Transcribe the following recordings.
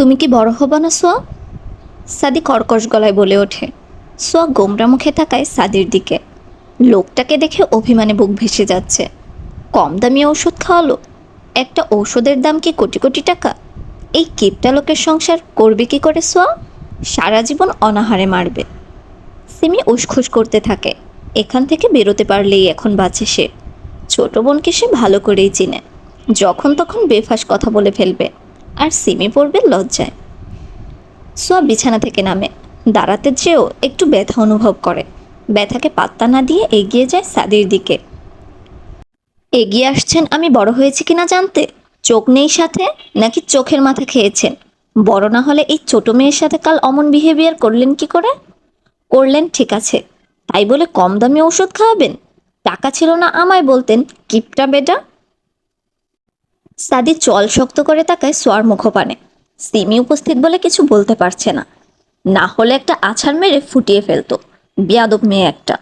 তুমি কি বড় হবা না সোয়া? সাদি কর্কশ গলায় বলে ওঠে। সোয়া গোমরা মুখে তাকায় সাদির দিকে। লোকটাকে দেখে অভিমানে বুক ভেসে যাচ্ছে। কম দামি ঔষধ খাওয়ালো? একটা ঔষধের দাম কি কোটি কোটি টাকা? এই কিপটা লোকের সংসার করবে কি করে সোয়া? সারা জীবন অনাহারে মারবে। সিমি উসখুস করতে থাকে। এখান থেকে বেরোতে পারলেই এখন বাঁচে সে। ছোট বোনকে সে ভালো করেই চিনে। যখন তখন বেফাস কথা বলে ফেলবে। আর সিমি পড়বে লজ্জায়। সোয়া বিছানা থেকে নামে। দাঁড়াতে চেয়েও একটু ব্যথা অনুভব করে। ব্যথাকে পাত্তা না দিয়ে এগিয়ে যায় সাদির দিকে। এগিয়ে আসছেন আমি বড় হয়েছি কিনা জানতে? চোখ নেই সাথে, নাকি চোখের মাথা খেয়েছেন? বড় না হলে এই ছোট মেয়ের সাথে কাল অমন বিহেভিয়ার করলেন কি করে? করলেন ঠিক আছে, তাই বলে কম দামি ওষুধ খাওয়াবেন? টাকা ছিল না আমায় বলতেন, কিপটা বেটা। সাদি চল শক্ত করে তাকায় সোয়ার মুখপানে। সিমি উপস্থিত বলে কিছু বলতে পারছে না। না হলে একটা আছাড় মেরে ফুটিয়ে ফেলতো। বিয়াদব মেয়ে একটা।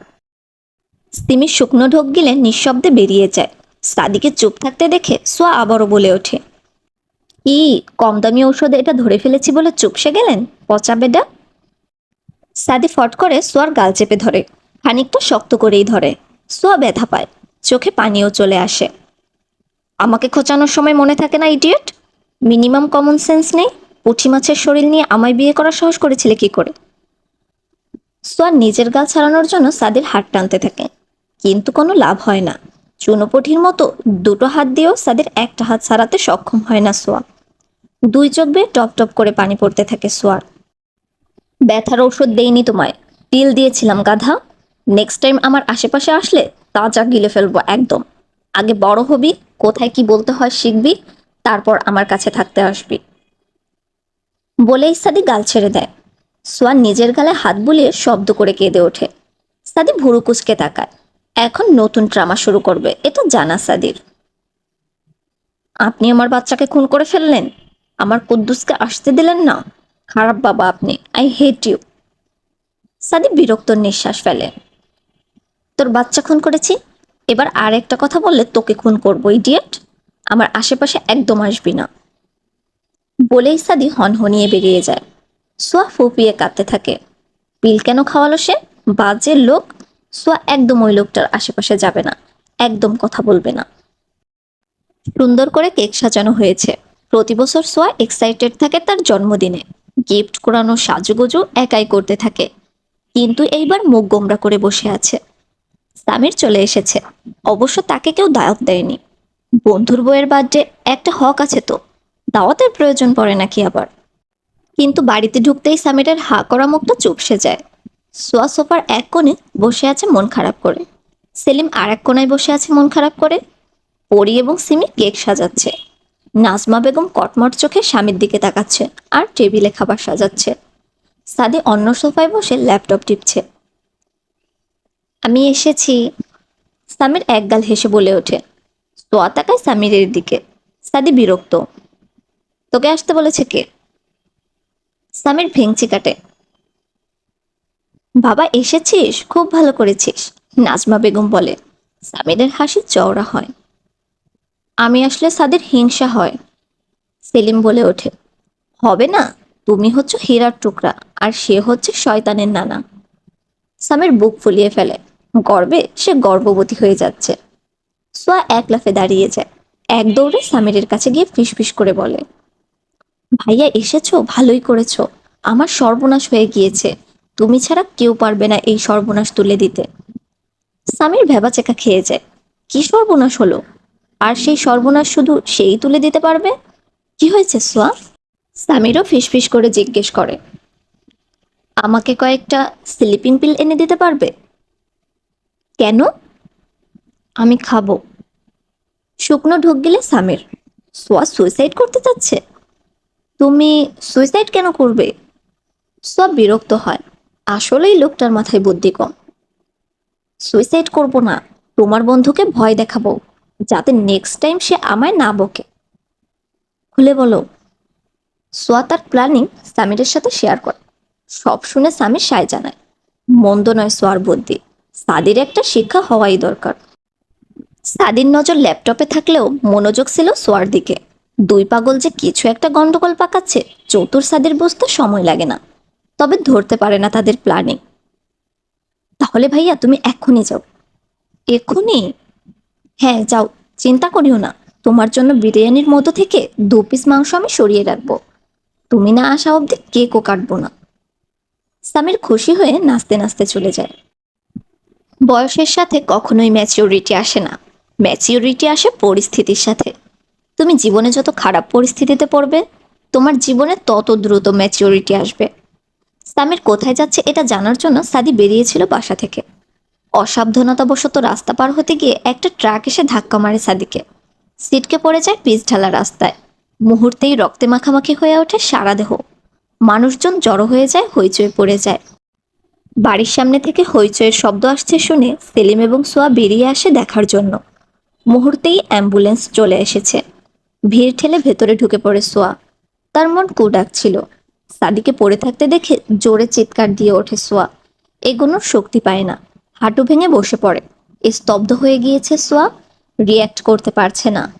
সিমি শুকনো ঢোক গিলে নিঃশব্দে বেরিয়ে যায়। সাদিকে চুপ থাকতে দেখে সোয়া আবারও বলে ওঠে। ই কম দামি ঔষধ এটা ধরে ফেলেছি বলে চুপসে গেলেন? পচা বেডা? সাদি ফট করে সোয়ার গাল চেপে ধরে। খানিকটা শক্ত করেই ধরে। সোয়া ব্যথা পায়। চোখে পানিও চলে আসে। আমাকে খোঁচানোর সময় মনে থাকে না ইডিয়েট মিনিমাম কমন সেন্স নেই। পুঁটি মাছের শরীর নিয়ে আমায় বিয়ে করার সাহস করেছিলে কি করে? সোয়ার নিজের গাল ছাড়ানোর জন্য সাদির হাত টানতে থাকে। কিন্তু কোনো লাভ হয় না। চুনোপটির মতো দুটো হাত দিয়েও সাদের একটা হাত ছাড়াতে সক্ষম হয় না সোয়া। দুই চোখ বেয়ে টপ টপ করে পানি পড়তে থাকে সোয়ার ব্যথার ঔষধ দেইনি তোমায়। পিল দিয়েছিলাম গাধা। নেক্সট টাইম আমার আশেপাশে আসলে তাজা গিলে ফেলব একদম। আগে বড় হবি, কোথায় কি বলতে হয় শিখবি, তারপর আমার কাছে থাকতে আসবি। বলেই সাদি গাল ছেড়ে দেয়। সোয়ান নিজের গালে হাত বুলিয়ে শব্দ করে কেঁদে ওঠে। সাদি ভুরু কুচকে তাকায়। এখন নতুন ড্রামা শুরু করবে, এটা জানা সাদির। আপনি আমার বাচ্চাকে খুন করে ফেললেন? আমার কুদ্দুসকে আসতে দিলেন না? খারাপ বাবা আপনি আই হেট ইউ সাদি বিরক্ত নিঃশ্বাস ফেলে। তোর বাচ্চা খুন করেছি? এবার আর একটা কথা বললে তোকে খুন করব ইডিয়েট আমার আশেপাশে একদম আসবি না। বলেই সাদি হনহনিয়ে বেরিয়ে যায়। সোয়া ফুপিয়ে কাঁদতে থাকে। পিল কেন খাওয়ালো সে? বাজে লোক। সোয়া একদম ওই লোকটার আশেপাশে যাবে না। একদম কথা বলবে না। সুন্দর করে কেক সাজানো হয়েছে। প্রতি বছর সোয়া এক্সাইটেড থাকে তার জন্মদিনে। গিফট করানো সাজুগুজু একাই করতে থাকে। কিন্তু এইবার মুখ গোমরা করে বসে আছে। সামির চলে এসেছে। অবশ্য তাকে কেউ দাওয়াত দেয়নি। বন্ধুর বইয়ের বার্থডে একটা হক আছে তো, দাওয়াতের প্রয়োজন পড়ে নাকি আবার? কিন্তু বাড়িতে ঢুকতেই সামিরের হা করা মুখটা চুপসে যায়। সোয়া সোফার এক কোণে বসে আছে মন খারাপ করে। সেলিম আর এক কোনায় বসে আছে মন খারাপ করে। পরি এবং সিমি কেক সাজাচ্ছে। নাজমা বেগম কটমট চোখে স্বামীর দিকে তাকাচ্ছে আর টেবিলে খাবার সাজাচ্ছে। সাদি অন্য সোফায় বসে ল্যাপটপ টিপছে। আমি এসেছি। সামির একগাল হেসে বলে ওঠে। সোয়া তাকায় সামিরের দিকে। সাদি বিরক্ত। তোকে আসতে বলেছে কে? সামির ভেঙচি কাটে। বাবা, এসেছিস? খুব ভালো করেছিস, নাজমা বেগম বলে। সামিরের হাসি চওড়া হয়। আমি আসলে সাদের হিংসা হয়, সেলিম বলে ওঠে। হবে না, তুমি হচ্ছে হীরার টুকরা, আর সে হচ্ছে শয়তানের নানা। সামির বুক ফুলিয়ে ফেলে। গর্বে সে গর্ভবতী হয়ে যাচ্ছে। সোয়া এক লাফে দাঁড়িয়ে যায় এক দৌড়ে সামিরের কাছে গিয়ে ফিসফিস করে বলে, ভাইয়া এসেছ? ভালোই করেছ। আমার সর্বনাশ হয়ে গিয়েছে। তুমি ছাড়া কেউ পারবে না এই সর্বনাশ তুলে দিতে সামির ভেবাচেকা খেয়ে যায়, কি সর্বনাশ হলো? আর সেই সর্বনাশ শুধু সেই তুলে দিতে পারবে? কি হয়েছে সোয়া সামিরও ফিসফিস করে জিজ্ঞেস করে, আমাকে কয়েকটা স্লিপিং পিল এনে দিতে পারবে? কেন? আমি খাব। শুকনো ঢোক গেলে সামির সোয়া সুইসাইড করতে চাচ্ছে? তুমি সুইসাইড কেন করবে? সব বিরক্ত হয়। আসলেই লোকটার মাথায় বুদ্ধি কম। সুইসাইড করব না। তোমার বন্ধুকে ভয় দেখাবো। যাতে নেক্সট টাইম সে আমায় না বকে। খুলে বলো। সোয়া তার প্ল্যানিং সামিরের সাথে শেয়ার করে। সব শুনে সামির সায় জানায়। মন্দ নয় সোয়ার বুদ্ধি। সাদির একটা শিক্ষা হওয়াই দরকার। সাদির নজর ল্যাপটপে থাকলেও মনোযোগ ছিল সোয়ার দিকে। দুই পাগল যে কিছু একটা গন্ডগোল পাকাচ্ছে, চতুর সাদের বুঝতে সময় লাগে না। তবে ধরতে পারে না তাদের প্ল্যানিং তাহলে ভাইয়া, তুমি এক্ষুনি যাও। এক্ষুনি হ্যাঁ যাও। চিন্তা করিও না। তোমার জন্য বিরিয়ানির মতো থেকে দু পিস মাংস আমি সরিয়ে রাখব। তুমি না আসা অবধি কেকও কাটবো না। সামির খুশি হয়ে নাচতে নাচতে চলে যায়। বয়সের সাথে কখনোই ম্যাচিউরিটি আসে না। ম্যাচিউরিটি আসে পরিস্থিতির সাথে। তুমি জীবনে যত খারাপ পরিস্থিতিতে পড়বে, তোমার জীবনে তত দ্রুত ম্যাচিউরিটি আসবে। সামির কোথায় যাচ্ছে এটা জানার জন্য সাদি বেরিয়েছিল বাসা থেকে। অসাবধানতাবশত রাস্তা পার হতে গিয়ে একটা ট্রাক এসে ধাক্কা মারে সাদিকে। সিটকে পড়ে যায় পিচ ঢালা রাস্তায়। মুহূর্তেই রক্তে মাখামাখি হয়ে ওঠে সারা দেহ। মানুষজন জড়ো হয়ে যায়, হইচই পড়ে যায়। বাড়ির সামনে থেকে হইচইয়ের শব্দ আসছে শুনে সেলিম এবং সোয়া বেরিয়ে আসে দেখার জন্য। মুহূর্তেই অ্যাম্বুলেন্স চলে এসেছে। ভিড় ঠেলে ভেতরে ঢুকে পড়ে সোয়া। তার মন কু ডাকছিল সাদিকে পড়ে থাকতে দেখে জোরে চিৎকার দিয়ে ওঠে সোয়া। এগোনোর শক্তি পায় না। হাঁটু ভেঙে বসে পড়ে। স্তব্ধ হয়ে গিয়েছে সোয়া। রিয়্যাক্ট করতে পারছে না।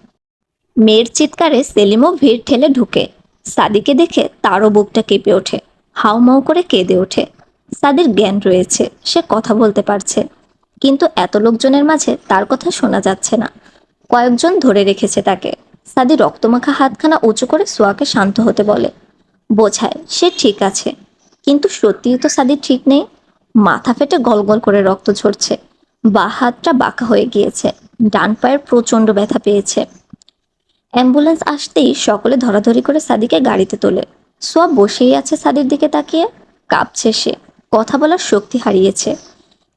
মেয়ের চিৎকারে সেলিমও ভিড় ঠেলে ঢুকে। সাদিকে দেখে তারও বুকটা কেঁপে ওঠে। হাউমাউ করে কেঁদে ওঠে। সাদির জ্ঞান রয়েছে, সে কথা বলতে পারছে। কিন্তু এত লোকজনের মাঝে তার কথা শোনা যাচ্ছে না। কয়েকজন ধরে রেখেছে তাকে। সাদি রক্তমাখা হাতখানা উঁচু করে সোয়াকে শান্ত হতে বলে, বোঝায় সে ঠিক আছে, কিন্তু সত্যিই তো সাদি ঠিক নেই। মাথা ফেটে গলগল করে রক্ত ঝরছে, বা হাতটা বাঁকা হয়ে গিয়েছে, ডান পায়ের প্রচণ্ড ব্যথা পেয়েছে। অ্যাম্বুলেন্স আসতেই সকলে ধরাধরি করে সাদিকে গাড়িতে তোলে। সোয়া বসেই আছে সাদির দিকে তাকিয়ে, কাঁপছে সে। কথা বলার শক্তি হারিয়েছে।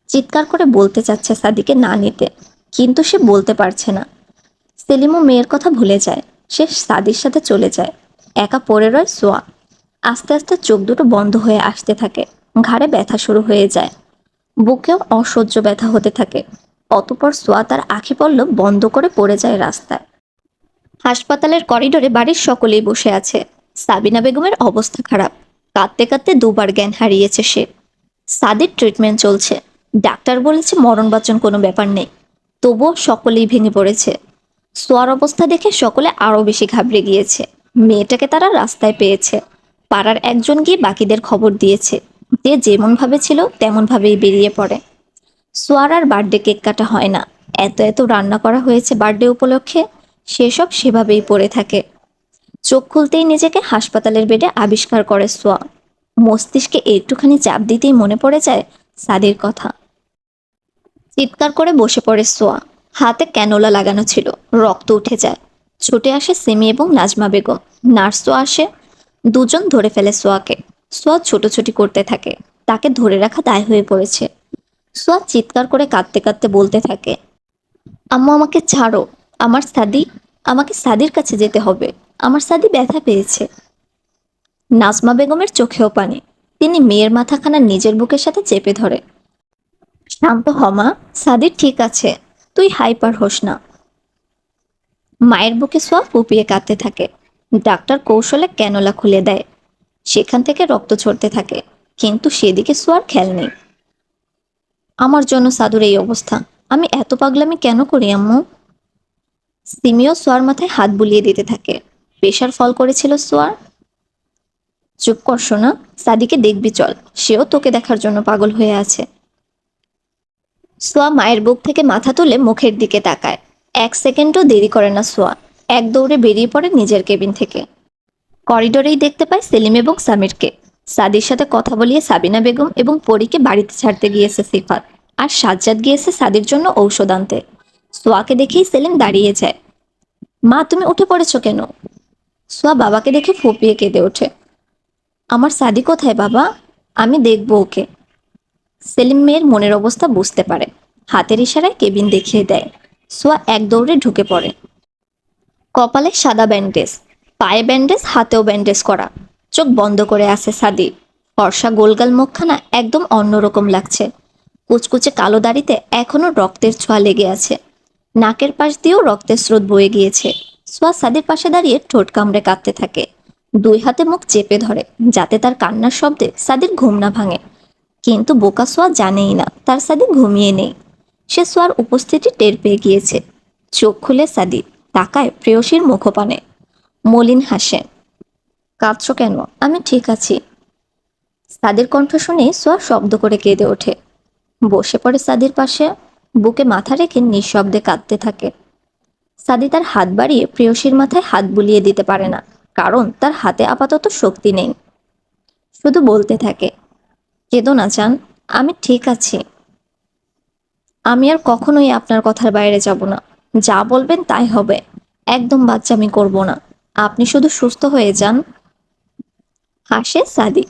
চিৎকার করে বলতে চাচ্ছে সাদিকে না নিতে, কিন্তু সে বলতে পারছে না। সেলিমও মেয়ের কথা ভুলে যায়, সে সাদির সাথে চলে যায়, একা পড়ে রয় সোয়া। আস্তে আস্তে চোখ দুটো বন্ধ হয়ে আসতে থাকে, ঘাড়ে ব্যথা শুরু হয়ে যায়। বুকেও অসহ্য ব্যথা হতে থাকে, অতপর সোয়া তার আখি পল্লব বন্ধ করে পড়ে যায় রাস্তায়। হাসপাতালের করিডোরে বাড়ির সকলেই বসে আছে। সাবিনা বেগমের অবস্থা খারাপ, কাঁদতে কাঁদতে দুবার জ্ঞান হারিয়েছে সে। সাদির ট্রিটমেন্ট চলছে। ডাক্তার বলেছে মরণ বাচন কোনো ব্যাপার নেই। তবুও সকলেই ভেঙে পড়েছে। সোয়ার অবস্থা দেখে সকলে আরও বেশি ঘাবড়ে গিয়েছে। মেয়েটাকে তারা রাস্তায় পেয়েছে। পাড়ার একজন গিয়ে বাকিদের খবর দিয়েছে। যে যেমনভাবে ছিল তেমনভাবেই বেরিয়ে পড়ে। সোয়ার আর বার্থডে কেক কাটা হয় না। এত এত রান্না করা হয়েছে বার্থডে উপলক্ষে। সেসব সেভাবেই পড়ে থাকে। চোখ খুলতেই নিজেকে হাসপাতালের বেডে আবিষ্কার করে সোয়া মস্তিষ্কে একটুখানি চাপ দিতেই মনে পড়ে যায় সাদির কথা। চিৎকার করে বসে পড়ে সোয়া। হাতে ক্যানোলা লাগানো ছিল। রক্ত উঠে যায়। ছুটে আসে সিমি এবং নাজমা বেগম। নার্সও আসে। দুজন ধরে ফেলে সোয়াকে। সোয়া ছোটোছুটি করতে থাকে। তাকে ধরে রাখা দায় হয়ে পড়েছে। সোয়া চিৎকার করে কাঁদতে কাঁদতে বলতে থাকে, আম্মু, আমাকে ছাড়ো। আমার সাদি, আমাকে সাদির কাছে যেতে হবে। আমার সাদি ব্যথা পেয়েছে। নাজমা বেগমের চোখেও পানি। তিনি মেয়ের মাথাখানা নিজের বুকের সাথে চেপে ধরে। শান্ত হমা সাদির ঠিক আছে। তুই হাইপার হোস না। মায়ের বুকে সোয়া ফুপিয়ে কাঁদতে থাকে। ডাক্তার কৌশলে ক্যানোলা খুলে দেয়। সেখান থেকে রক্ত ছড়তে থাকে। কিন্তু সেদিকে সোয়ার খেয়াল নেই। আমার জন্য সাদুর এই অবস্থা। আমি এত পাগলামি কেন করি, আম্মু? সিমিও সোয়ার মাথায় হাত বুলিয়ে দিতে থাকে। পেশার ফল করেছিল সোয়ার। চুপ কর শোনা সাদিকে দেখবি চল, সেও তোকে দেখার জন্য পাগল হয়ে আছে। সোয়া মায়ের বুক থেকে মাথা তুলে মুখের দিকে তাকায়। এক সেকেন্ডও দেরি করে না সোয়া, এক দৌড়ে বেরিয়ে পড়ে নিজের কেবিন থেকে। করিডোরেই দেখতে পায় সেলিম এবং সামিরকে। সাদির সাথে কথা বলিয়ে সাবিনা বেগম এবং পরীকে বাড়িতে ছাড়তে গিয়েছে সিফাত, আর সাজ্জাদ গিয়েছে সাদির জন্য ঔষধ আনতে। সোয়াকে দেখেই সেলিম দাঁড়িয়ে যায়। মা, তুমি উঠে পড়েছো কেন? সোয়া বাবাকে দেখে ফুপিয়ে কেঁদে ওঠে। আমার সাদি কোথায়, বাবা? আমি দেখব ওকে। সেলিম মেয়ের মনের অবস্থা বুঝতে পারে। হাতের ইশারায় কেবিন দেখিয়ে দেয়। সোয়া এক দৌড়ে ঢুকে পড়ে। কপালে সাদা ব্যান্ডেজ, পায়ে ব্যান্ডেজ, হাতেও ব্যান্ডেজ করা। চোখ বন্ধ করে আছে সাদি ফর্সা গোলগাল মুখখানা একদম অন্যরকম লাগছে। কুচকুচে কালো দাড়িতে এখনও রক্তের ছোঁয়া লেগে আছে। নাকের পাশ দিয়েও রক্তের স্রোত বয়ে গিয়েছে। সোয়া সাদির পাশে দাঁড়িয়ে ঠোঁট কামড়ে কাঁদতে থাকে। দুই হাতে মুখ চেপে ধরে, যাতে তার কান্নার শব্দে সাদির ঘুম না ভাঙে। কিন্তু বোকা সোয়া জানেই না, তার সাদি ঘুমিয়ে নেই। সে সোয়ার উপস্থিতি টের পেয়ে গিয়েছে। চোখ খুলে সাদি তাকায় প্রেয়সীর মুখপানে। মলিন হাসে, কাঁদছ কেন? আমি ঠিক আছি। সাদির কণ্ঠ শুনে সোয়া শব্দ করে কেঁদে ওঠে। বসে পড়ে সাদির পাশে, বুকে মাথা রেখে নিঃশব্দে কাঁদতে থাকে। সাদি তার হাত বাড়িয়ে প্রেয়সীর মাথায় হাত বুলিয়ে দিতে পারে না। কারণ তার হাতে আপাতত শক্তি নেই। শুধু বলতে থাকে কেঁদো না চান, আমি ঠিক আছি। আমি আর কখনোই আপনার কথার বাইরে যাব না। যা বলবেন তাই হবে। একদম বাচ্চামি করব না। আপনি শুধু সুস্থ হয়ে যান। হাসে সাদি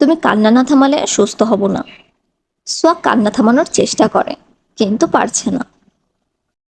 তুমি কান্না না থামালে সুস্থ হব না। সোয়া কান্না থামানোর চেষ্টা করে, কিন্তু পারছে না।